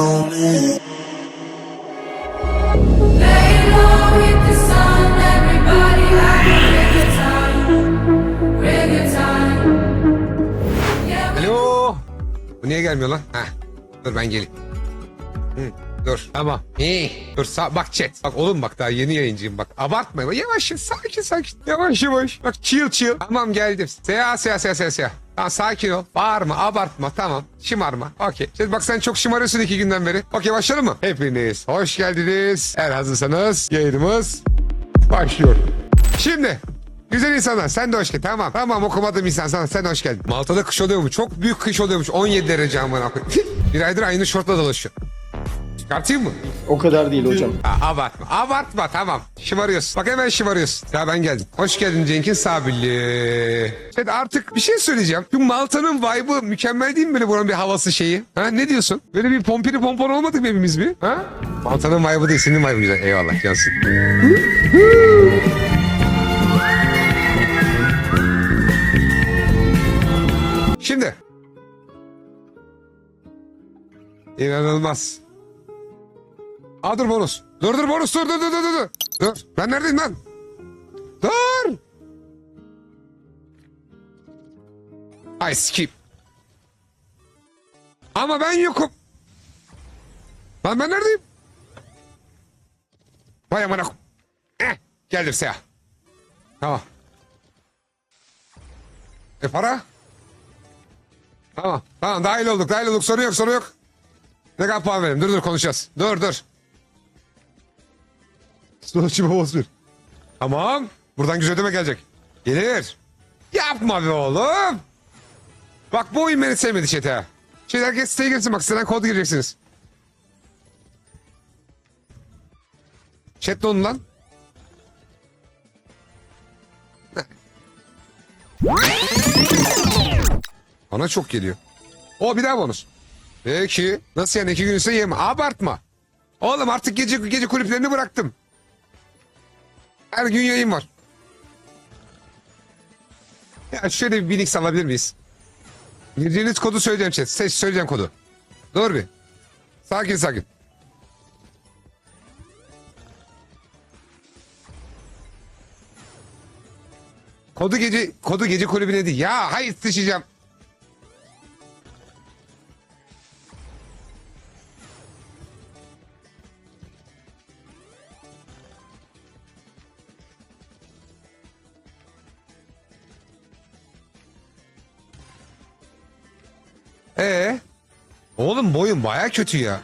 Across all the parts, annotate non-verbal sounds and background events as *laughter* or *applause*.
on me. Alo. Bu niye gelmiyor lan? Heh. Dur ben geleyim. Hı, dur. Tamam. İyi. Dur sağ, bak chat. Bak oğlum bak daha yeni yayıncıyım bak. Abartma. Yavaş sakin sakin. Yavaş yavaş. Bak chill chill. Tamam geldim. Seya seya seya seya seya. Tamam sakin ol. Bağırma abartma tamam. Şımarma. Okey. Şimdi bak sen çok şımarıyorsun iki günden beri. Okey başlayalım mı? Hepiniz hoş geldiniz. Eğer hazırsanız yayınımız başlıyor. Şimdi Güzel insanlar sen de hoş geldin. Tamam tamam okumadım insan sana sen de hoş geldin. Malta'da kış oluyor mu? Çok büyük kış oluyormuş. 17 derece amına koyayım. *laughs* Bir aydır aynı şortla dolaşıyor. Çıkartayım mı? O kadar değil hocam. Ha, abartma. Abartma tamam. Şımarıyorsun. Bak hemen şımarıyorsun. Ya ben geldim. Hoş geldin Cenk'in Sabilli. Evet artık bir şey söyleyeceğim. Şu Malta'nın vibe'ı mükemmel değil mi böyle buranın bir havası şeyi? Ha ne diyorsun? Böyle bir pompiri pompon olmadık mı hepimiz bir? Ha? Malta'nın vibe'ı değil senin vibe'ın güzel. Eyvallah cansın. Şimdi. İnanılmaz. Aa dur bonus. Dur dur bonus dur dur dur dur dur. Dur. Ben neredeyim lan? Dur. Ay skip. Ama ben yokum. Lan ben neredeyim? Vay amına. Eh, geldim Seha. Tamam. E para? Tamam. Tamam dahil olduk dahil olduk sorun yok sorun yok. Ne kadar puan verelim? Dur dur konuşacağız. Dur dur. Stoğaçı babası bir. Tamam. Buradan güzel ödeme gelecek. Gelir. Yapma be oğlum. Bak bu oyun beni sevmedi çete. Şey herkes siteye girsin bak siteden kod gireceksiniz. Chat donun lan. Bana çok geliyor. O bir daha bonus. Peki. Nasıl yani iki gün ise yeme. Abartma. Oğlum artık gece gece kulüplerini bıraktım. Her gün yayın var. Ya şöyle bir Binix alabilir miyiz? Girdiğiniz kodu söyleyeceğim chat. Seç söyleyeceğim kodu. Dur bir. Sakin sakin. Kodu gece kodu gece kulübüne değil. Ya hayır sıçacağım. Ee? Oğlum boyun baya kötü ya.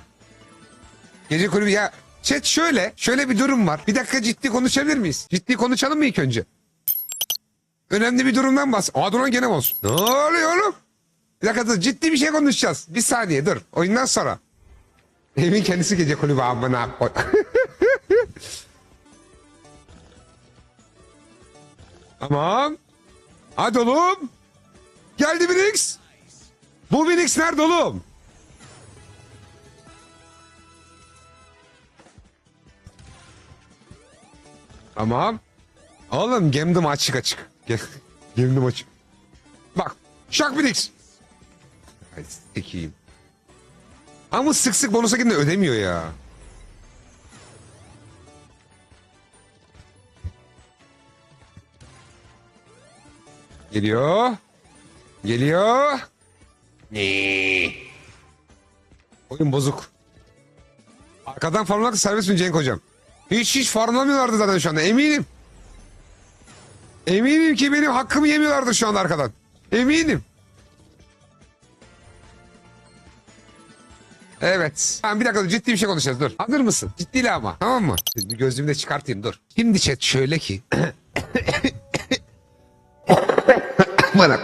Gece kulübü ya. Chat şöyle. Şöyle bir durum var. Bir dakika ciddi konuşabilir miyiz? Ciddi konuşalım mı ilk önce? Önemli bir durumdan bahs. Aa duran gene boz. Ne oluyor oğlum? Bir dakika dur. Ciddi bir şey konuşacağız. Bir saniye dur. Oyundan sonra. *laughs* Evin kendisi gece kulübü amına koy. *laughs* tamam. Hadi oğlum. Geldi Binix. Bu Binix nerede oğlum? Tamam. Oğlum gemdim açık açık. Ge- *laughs* gemdim açık. Bak. Şak Binix. Ay. Ama sık sık bonusa gidince ödemiyor ya. Geliyor. Geliyor. Oyun bozuk. Arkadan farmlamak serbest mi Cenk hocam? Hiç hiç farmlamıyorlardı zaten şu anda eminim. Eminim ki benim hakkımı yemiyorlardı şu anda arkadan. Eminim. Evet. Tamam bir dakika ciddi bir şey konuşacağız dur. Hazır mısın? Ciddiyle ama tamam mı? Bir gözlüğümü de çıkartayım dur. Şimdi chat şöyle ki. *coughs* *coughs* Bana.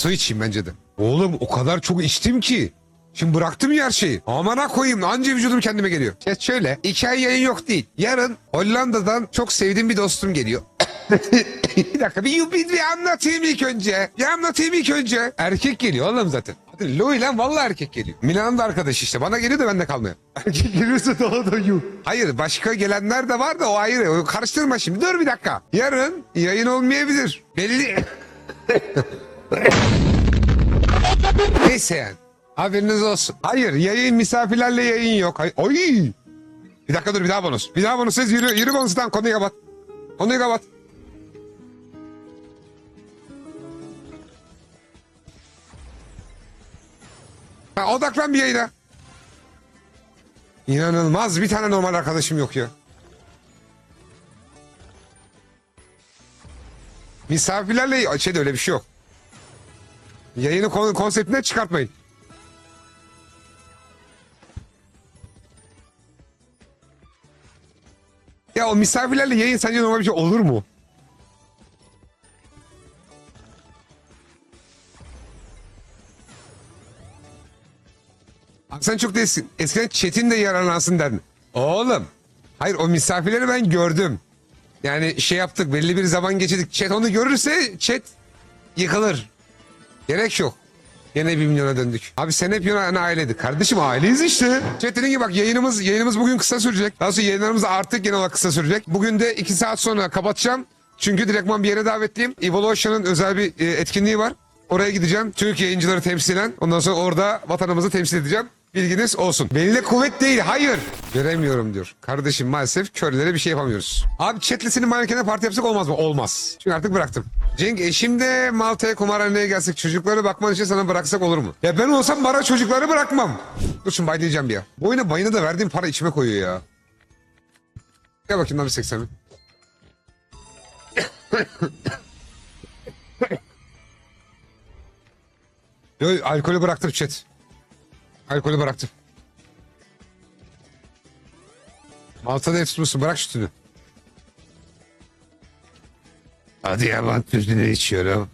Su içeyim bence de. Oğlum o kadar çok içtim ki. Şimdi bıraktım ya her şeyi. Amana koyayım anca vücudum kendime geliyor. Chat şöyle. iki ay yayın yok değil. Yarın Hollanda'dan çok sevdiğim bir dostum geliyor. *coughs* bir dakika bir, bir, bir anlatayım ilk önce. Bir anlatayım ilk önce. Erkek geliyor oğlum zaten. Louis lan vallahi erkek geliyor. Milan'ın da arkadaş işte. Bana geliyor da bende kalmıyor. Erkek geliyorsa daha da yuh. Hayır başka gelenler de var da o ayrı. O karıştırma şimdi. Dur bir dakika. Yarın yayın olmayabilir. Belli. *laughs* Neyse. Haberiniz olsun. Hayır yayın misafirlerle yayın yok. Hayır. Oy. Bir dakika dur bir daha bonus. Bir daha bonus siz yürü. Yürü bonustan konuyu kapat. Konuyu kapat. Ha, odaklan bir yayına. İnanılmaz bir tane normal arkadaşım yok ya. Misafirlerle şey de öyle bir şey yok. Yayını kon- çıkartmayın. Ya o misafirlerle yayın sence normal bir şey olur mu? Sen çok eski, eskiden chat'in de yararlansın derdin. Oğlum. Hayır o misafirleri ben gördüm. Yani şey yaptık belli bir zaman geçirdik. Chat onu görürse chat yıkılır. Gerek yok. Yine bir milyona döndük. Abi sen hep Yunan aileydi. Kardeşim aileyiz işte. Dediğin gibi bak yayınımız yayınımız bugün kısa sürecek. Daha sonra yayınlarımız artık genel olarak kısa sürecek. Bugün de iki saat sonra kapatacağım. Çünkü direktman bir yere davetliyim. Evolution'ın özel bir e, etkinliği var. Oraya gideceğim. Türk yayıncıları temsilen. Ondan sonra orada vatanımızı temsil edeceğim. Bilginiz olsun. Belli kuvvet değil. Hayır. Göremiyorum diyor. Kardeşim maalesef körlere bir şey yapamıyoruz. Abi chatlisini manikene parti yapsak olmaz mı? Olmaz. Çünkü artık bıraktım. Cenk eşim de Malta'ya kumarhaneye gelsek çocukları bakman için sana bıraksak olur mu? Ya ben olsam bana çocukları bırakmam. Dur şimdi baylayacağım bir ya. Bu oyuna bayına da verdiğim para içime koyuyor ya. Gel bakayım lan bir 80 Yo, alkolü bıraktım chat. Alkolü bıraktım. Malta'da tutmuşsun bırak şu tünü. Hadi yaman tüzünü içiyorum.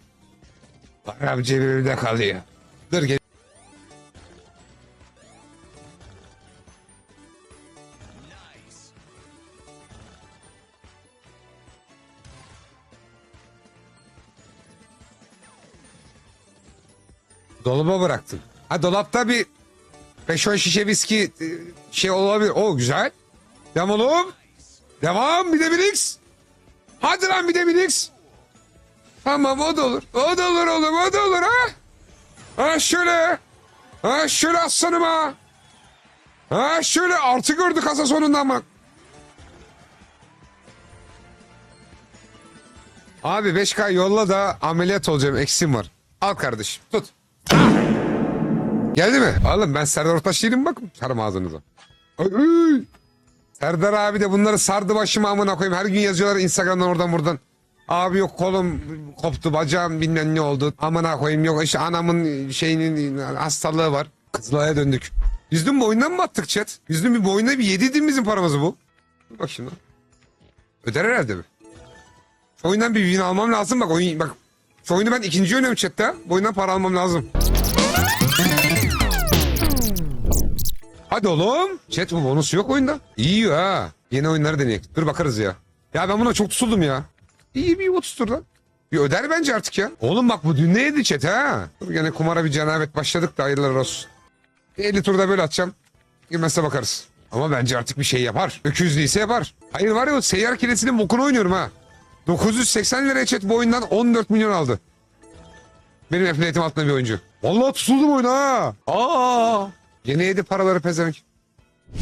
Param cebimde kalıyor. Dur gel. Dolaba bıraktım. Ha dolapta bir 5-10 şişe viski e, şey olabilir. O güzel. Devam oğlum. Devam bir de bir X. Hadi lan bir de bir X. Tamam o da olur. O da olur oğlum o da olur ha. Ha şöyle. Ha şöyle aslanım ha. Ha şöyle artı gördü kasa sonunda bak. Abi 5K yolla da ameliyat olacağım eksim var. Al kardeşim tut. Geldi mi? Oğlum ben Serdar Ortaç değilim bak. Sarım ağzınıza. Serdar abi de bunları sardı başıma amına koyayım. Her gün yazıyorlar Instagram'dan oradan buradan. Abi yok kolum koptu bacağım bilmem ne oldu. Amına koyayım yok işte anamın şeyinin hastalığı var. Kızılay'a döndük. Yüzdün bu oyundan mı attık chat? Yüzdün bir oyunda bir yediydin bizim paramızı bu. Dur bak şimdi. Öder herhalde mi? Şu oyundan bir win almam lazım bak oyun bak. Şu oyunu ben ikinci oynuyorum chatte. Bu para almam lazım. Hadi oğlum. Chat bu bonus yok oyunda. İyi ha. Yeni oyunları deneyek. Dur bakarız ya. Ya ben buna çok tutuldum ya. İyi bir 30 tur lan. Bir öder bence artık ya. Oğlum bak bu dün neydi chat ha? Dur gene kumara bir cenabet başladık da hayırlar olsun. Bir 50 turda böyle atacağım. Girmezse bakarız. Ama bence artık bir şey yapar. Öküzlüyse yapar. Hayır var ya o seyyar kilesinin bokunu oynuyorum ha. 980 liraya chat bu oyundan 14 milyon aldı. Benim affiliate'im altında bir oyuncu. Vallahi tutuldum oyuna ha. Aa. Yine yedi paraları pezevenk.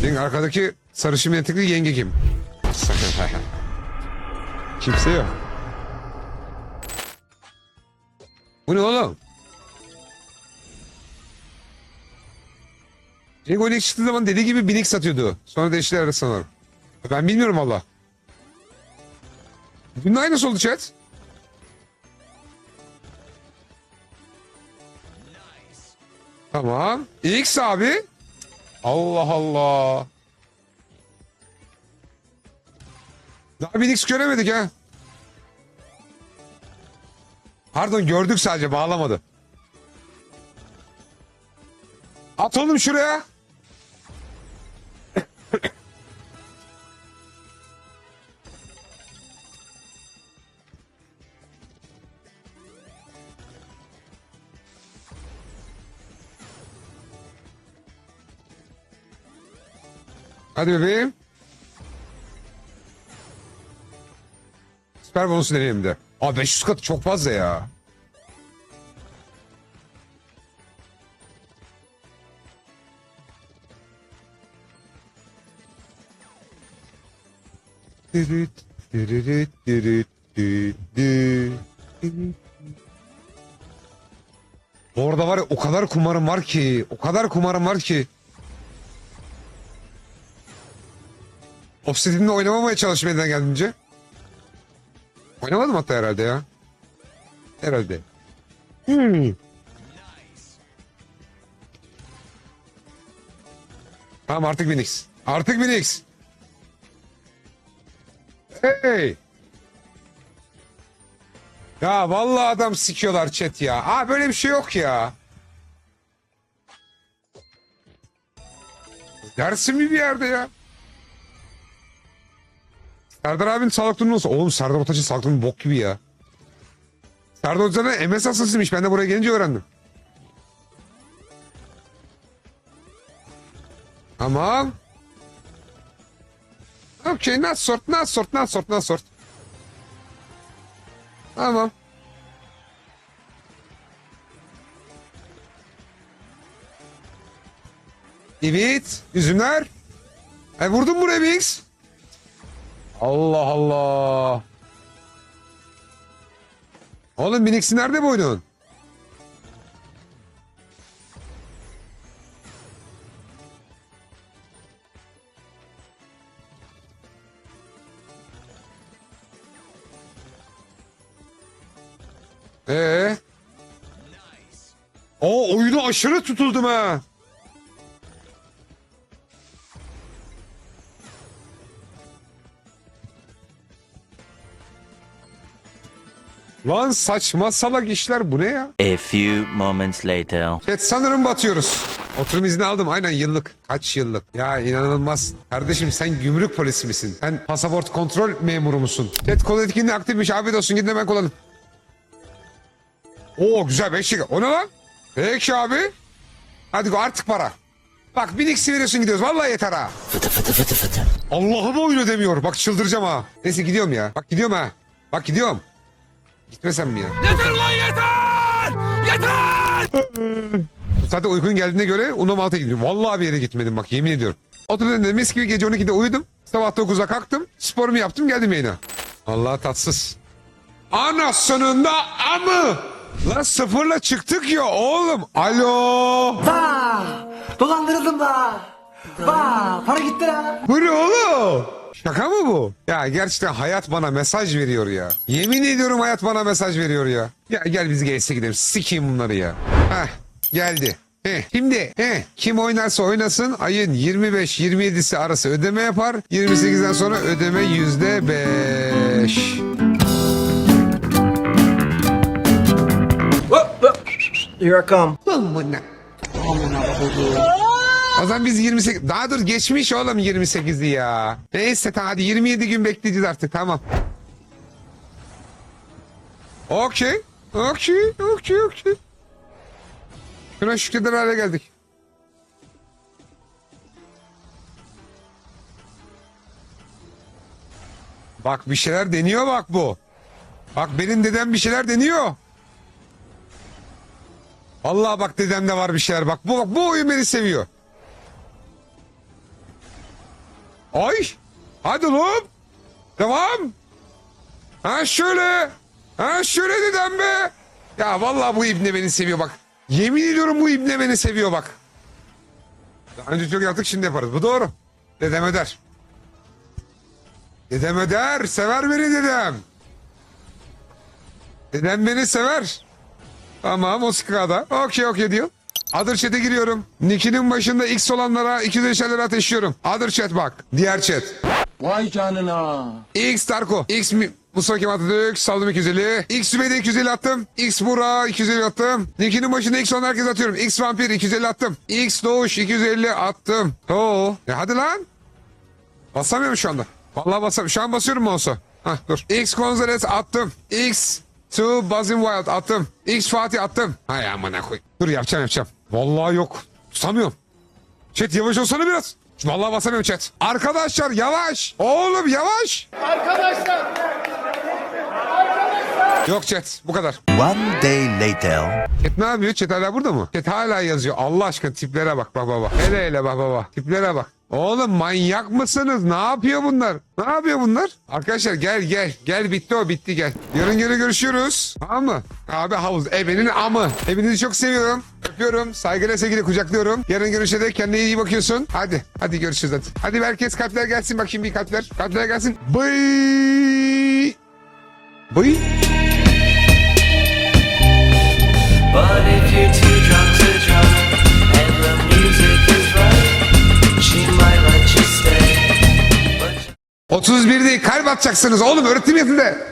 Senin arkadaki sarışın etekli yenge kim? *laughs* Kimse yok. Bu ne oğlum? Cengo ilk çıktığı zaman dediği gibi binik satıyordu. Sonra değiştiler sanırım. Ben bilmiyorum valla. Dün aynısı oldu chat. Tamam. X abi. Allah Allah. Daha bir X göremedik ha. Pardon gördük sadece bağlamadı. At oğlum şuraya. Hadi bebeğim. Süper bonusu deneyelim de. Abi 500 katı çok fazla ya. Dürüt, dürüt, dürüt, dürüt, dürüt. Bu arada var ya o kadar kumarım var ki. O kadar kumarım var ki. Obsidian'la oynamamaya çalışmadan geldiğince. Oynamadım hatta herhalde ya. Herhalde. Hmm. Tamam artık Minix. Artık Minix. Hey. Ya vallahi adam sikiyorlar chat ya. Aa böyle bir şey yok ya. Dersin mi bir yerde ya? Serdar abinin sağlık durumu nasıl? Oğlum Serdar Otaç'ın sağlık durumu bok gibi ya. Serdar Otaç'ın MS hastasıymış. Ben de buraya gelince öğrendim. Tamam. Okey, not sort, not sort, not sort, not sort. Tamam. Evet, üzümler. E vurdum buraya Bix. Allah Allah. Oğlum Minix'i nerede bu oyunun? Ee? O oyunu aşırı tutuldum ha. Lan saçma salak işler bu ne ya? A few moments later. Evet sanırım batıyoruz. Oturum izni aldım aynen yıllık. Kaç yıllık? Ya inanılmaz. Kardeşim sen gümrük polisi misin? Sen pasaport kontrol memuru musun? Evet kol etkinliği aktifmiş. Afiyet olsun gidin hemen kullanın. Oo güzel 5 dakika. O ne lan? Peki abi. Hadi artık para. Bak bir eksi veriyorsun gidiyoruz. Vallahi yeter ha. Fıtı fıtı fıtı fıtı. Allah'ım oyunu demiyor. Bak çıldıracağım ha. Neyse gidiyorum ya. Bak gidiyorum ha. Bak gidiyorum. Gitmesem mi ya? Yeter lan yeter! Yeter! *laughs* Zaten uykun geldiğine göre Unam Alt'a gidiyorum. Vallahi bir yere gitmedim bak yemin ediyorum. Oturdum dedim mis gibi gece 12'de uyudum. Sabah 9'da kalktım. Sporumu yaptım geldim yayına. Allah tatsız. Anasının da amı. Lan sıfırla çıktık ya oğlum. Alo. Vaa! Dolandırıldım da. Vaa! Para gitti la. Bu ne oğlum? Şaka mı bu? Ya gerçekten hayat bana mesaj veriyor ya. Yemin ediyorum hayat bana mesaj veriyor ya. Ya gel biz GS'e gidelim. Sikeyim bunları ya. Heh geldi. Heh, şimdi heh, kim oynarsa oynasın ayın 25-27'si arası ödeme yapar. 28'den sonra ödeme yüzde beş. Here I come. Amına. O zaman biz 28... Daha dur geçmiş oğlum 28'i ya. Neyse tamam hadi 27 gün bekleyeceğiz artık tamam. Okey. Okey. Okey. Okey. Şuna şükreder hale geldik. Bak bir şeyler deniyor bak bu. Bak benim dedem bir şeyler deniyor. Vallahi bak dedemde var bir şeyler bak. Bu, bak, bu oyun beni seviyor. Ay. Hadi oğlum. Devam. Ha şöyle. Ha şöyle dedem be. Ya vallahi bu ibne beni seviyor bak. Yemin ediyorum bu ibne beni seviyor bak. Daha önce çok yaptık şimdi yaparız. Bu doğru. Dedem öder. Dedem öder. Sever beni dedem. Dedem beni sever. Tamam o skada. Okey okey diyor. Other chat'e giriyorum. Nick'inin başında X olanlara 250 lira ateşliyorum. Other chat bak. Diğer chat. Vay canına. X Tarko. X mi? Mustafa Kemal Atatürk. Saldım 250. X Sümeyde 250 attım. X Burak 250 attım. Nick'inin başında X olan herkes atıyorum. X Vampir 250 attım. X Doğuş 250 attım. Oo. E hadi lan. Basamıyorum şu anda. Vallahi basamıyorum. Şu an basıyorum mu olsa? Hah dur. X Gonzalez attım. X To Buzzing Wild attım. X Fatih attım. Hay amına koy. Dur yapacağım yapacağım. Vallahi yok. Tutamıyorum. Chat yavaş olsana biraz. Vallahi basamıyorum chat. Arkadaşlar yavaş. Oğlum yavaş. Arkadaşlar. Yok chat bu kadar. One day later. Chat ne yapıyor? Chat hala burada mı? Chat hala yazıyor. Allah aşkına tiplere bak bak bak bak. Hele hele bak bak bak. Tiplere bak. Oğlum manyak mısınız? Ne yapıyor bunlar? Ne yapıyor bunlar? Arkadaşlar gel gel. Gel bitti o bitti gel. Yarın gene görüşüyoruz. Tamam mı? Abi havuz. Ebenin amı. Hepinizi çok seviyorum. Öpüyorum. Saygıyla sevgiyle kucaklıyorum. Yarın görüşe de kendine iyi bakıyorsun. Hadi. Hadi görüşürüz hadi. Hadi herkes kalpler gelsin. Bakayım bir kalpler. Kalpler gelsin. Bıy. Bıy. But if you're 31 değil kalp atacaksınız oğlum öğretim yetinde.